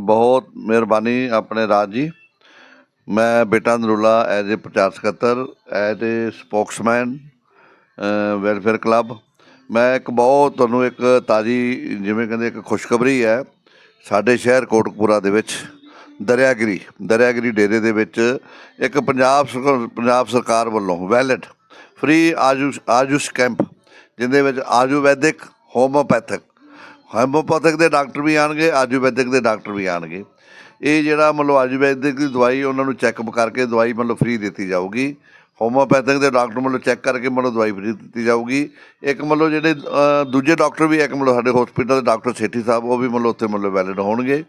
ਬਹੁਤ ਮਿਹਰਬਾਨੀ ਆਪਣੇ ਰਾਜ ਜੀ। ਮੈਂ ਬੇਟਾ ਨਰੂਲਾ ਐਜ਼ ਏ ਪ੍ਰਚਾਰ ਸਕੱਤਰ, as a spokesman welfare club. ਮੈਂ ਇੱਕ ਬਹੁਤ ਤੁਹਾਨੂੰ ਇੱਕ ਤਾਜੀ ਜਿਵੇਂ ਕਹਿੰਦੇ ਇੱਕ ਖੁਸ਼ਖਬਰੀ ਹੈ ਸਾਡੇ ਸ਼ਹਿਰ ਕੋਟਕਪੂਰਾ ਦੇ ਵਿੱਚ, ਦਰਿਆਗਿਰੀ ਦਰਿਆਗਿਰੀ ਡੇਰੇ ਦੇ ਵਿੱਚ ਇੱਕ ਪੰਜਾਬ ਸਰਕਾਰ ਪੰਜਾਬ ਸਰਕਾਰ ਵੱਲੋਂ valid free Ayush Ayush camp ਜਿਹਦੇ ਵਿੱਚ ਆਯੁਰਵੈਦਿਕ ਹੋਮੋਪੈਥਿਕ ਹੋਮੋਪੈਥਿਕ ਦੇ ਡਾਕਟਰ ਵੀ ਆਣਗੇ, ਆਯੁਰਵੈਦਿਕ ਦੇ ਡਾਕਟਰ ਵੀ ਆਣਗੇ। ਇਹ ਜਿਹੜਾ ਮਤਲਬ ਆਯੁਰਵੈਦਿਕ ਦੀ ਦਵਾਈ ਉਹਨਾਂ ਨੂੰ ਚੈੱਕਅਪ ਕਰਕੇ ਦਵਾਈ ਮਤਲਬ ਫ੍ਰੀ ਦਿੱਤੀ ਜਾਊਗੀ। ਹੋਮੋਪੈਥਿਕ ਦੇ ਡਾਕਟਰ ਮਤਲਬ ਚੈੱਕ ਕਰਕੇ ਮਤਲਬ ਦਵਾਈ ਫ੍ਰੀ ਦਿੱਤੀ ਜਾਊਗੀ। ਇੱਕ ਮਤਲਬ ਜਿਹੜੇ ਦੂਜੇ ਡਾਕਟਰ ਵੀ, ਇੱਕ ਮਤਲਬ ਸਾਡੇ ਹਸਪੀਟਲ ਦੇ ਡਾਕਟਰ ਸੇਠੀ ਸਾਹਿਬ, ਉਹ ਵੀ ਮਤਲਬ ਉੱਥੇ ਮਤਲਬ ਵੈਲਿਡ ਹੋਣਗੇ।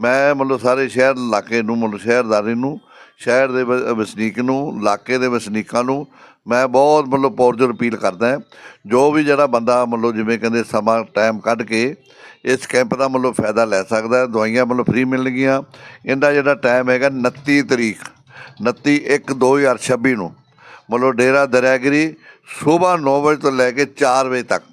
ਮੈਂ ਮਤਲਬ ਸਾਰੇ ਸ਼ਹਿਰ ਇਲਾਕੇ ਨੂੰ, ਮਤਲਬ ਸ਼ਹਿਰਦਾਰੀ ਨੂੰ ਸ਼ਹਿਰ ਦੇ ਵ- ਵਸਨੀਕ ਨੂੰ, ਇਲਾਕੇ ਦੇ ਵਸਨੀਕਾਂ ਨੂੰ ਮੈਂ ਬਹੁਤ ਮਤਲਬ ਪੌਰਜਰ ਅਪੀਲ ਕਰਦਾ ਜੋ ਵੀ ਜਿਹੜਾ ਬੰਦਾ ਮਤਲਬ ਜਿਵੇਂ ਕਹਿੰਦੇ ਸਮਾਂ ਟਾਈਮ ਕੱਢ ਕੇ ਇਸ ਕੈਂਪ ਦਾ ਮਤਲਬ ਫਾਇਦਾ ਲੈ ਸਕਦਾ ਦਵਾਈਆਂ ਮਤਲਬ ਫ੍ਰੀ ਮਿਲਣਗੀਆਂ। ਇਹਦਾ ਜਿਹੜਾ ਟਾਈਮ ਹੈਗਾ 29 ਤਰੀਕ 29 1 2026 ਨੂੰ। ਮਤਲਬ ਡੇਰਾ ਦਰਿਆਗਿਰੀ ਸਵੇਰ 9 ਵਜੇ ਤੋਂ ਲੈ ਕੇ 4 ਵਜੇ ਤੱਕ।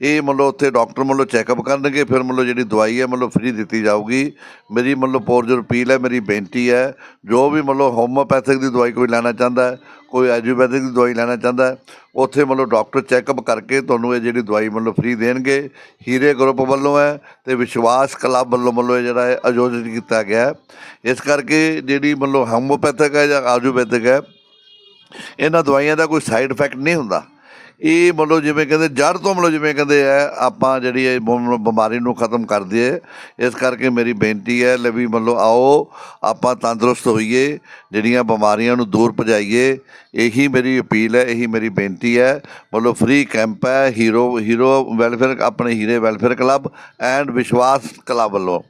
ਇਹ ਮਤਲਬ ਉੱਥੇ ਡਾਕਟਰ ਮਤਲਬ ਚੈੱਕਅਪ ਕਰਨਗੇ, ਫਿਰ ਮਤਲਬ ਜਿਹੜੀ ਦਵਾਈ ਹੈ ਮਤਲਬ ਫ੍ਰੀ ਦਿੱਤੀ ਜਾਊਗੀ। ਮੇਰੀ ਮਤਲਬ ਪੌਰਜਰ ਅਪੀਲ ਹੈ, ਮੇਰੀ ਬੇਨਤੀ ਹੈ, ਜੋ ਵੀ ਮਤਲਬ ਹੋਮੋਪੈਥਿਕ ਦੀ ਦਵਾਈ ਕੋਈ ਲੈਣਾ ਚਾਹੁੰਦਾ ਹੈ, ਕੋਈ ਆਯੁਰਵੈਦਿਕ ਦੀ ਦਵਾਈ ਲੈਣਾ ਚਾਹੁੰਦਾ ਹੈ, ਉੱਥੇ ਮਤਲਬ ਡਾਕਟਰ ਚੈੱਕਅਪ ਕਰਕੇ ਤੁਹਾਨੂੰ ਇਹ ਜਿਹੜੀ ਦਵਾਈ ਮਤਲਬ ਫ੍ਰੀ ਦੇਣਗੇ। ਹੀਰੇ ਗਰੁੱਪ ਵੱਲੋਂ ਹੈ ਤੇ ਵਿਸ਼ਵਾਸ ਕਲੱਬ ਵੱਲੋਂ ਮਤਲਬ ਇਹ ਜਿਹੜਾ ਹੈ ਆਯੋਜਿਤ ਕੀਤਾ ਗਿਆ ਇਸ ਕਰਕੇ ਜਿਹੜੀ ਮਤਲਬ ਹੋਮੋਪੈਥਿਕ ਹੈ ਜਾਂ ਆਯੁਰਵੈਦਿਕ ਹੈ, ਇਹਨਾਂ ਦਵਾਈਆਂ ਦਾ ਕੋਈ ਸਾਈਡ ਇਫੈਕਟ ਨਹੀਂ ਹੁੰਦਾ। ਇਹ ਮਤਲਬ ਜਿਵੇਂ ਕਹਿੰਦੇ ਜੜ ਤੋਂ ਮਤਲਬ ਜਿਵੇਂ ਕਹਿੰਦੇ ਆ, ਆਪਾਂ ਜਿਹੜੀ ਇਹ ਬਿਮ- ਬਿਮਾਰੀ ਨੂੰ ਖਤਮ ਕਰ ਦਈਏ। ਇਸ ਕਰਕੇ ਮੇਰੀ ਬੇਨਤੀ ਹੈ ਲੈ ਵੀ ਮਤਲਬ ਆਓ, ਆਪਾਂ ਤੰਦਰੁਸਤ ਹੋਈਏ, ਜਿਹੜੀਆਂ ਬਿਮਾਰੀਆਂ ਨੂੰ ਦੂਰ ਭਜਾਈਏ, ਇਹੀ ਮੇਰੀ ਅਪੀਲ ਹੈ, ਇਹੀ ਮੇਰੀ ਬੇਨਤੀ ਹੈ। ਮਤਲਬ ਫ੍ਰੀ ਕੈਂਪ ਹੈ ਹੀਰੋ ਹੀਰੋ ਵੈਲਫੇਅਰ ਆਪਣੇ ਹੀਰੇ welfare club and Vishwas club ਵੱਲੋਂ।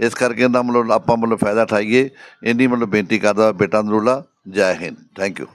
ਇਸ ਕਰਕੇ ਇਹਦਾ ਮਤਲਬ ਆਪਾਂ ਮਤਲਬ ਫਾਇਦਾ ਉਠਾਈਏ। ਇੰਨੀ ਮਤਲਬ ਬੇਨਤੀ ਕਰਦਾ ਬੇਟਾ ਨਰੂਲਾ ਜੈ ਹਿੰਦ। Thank you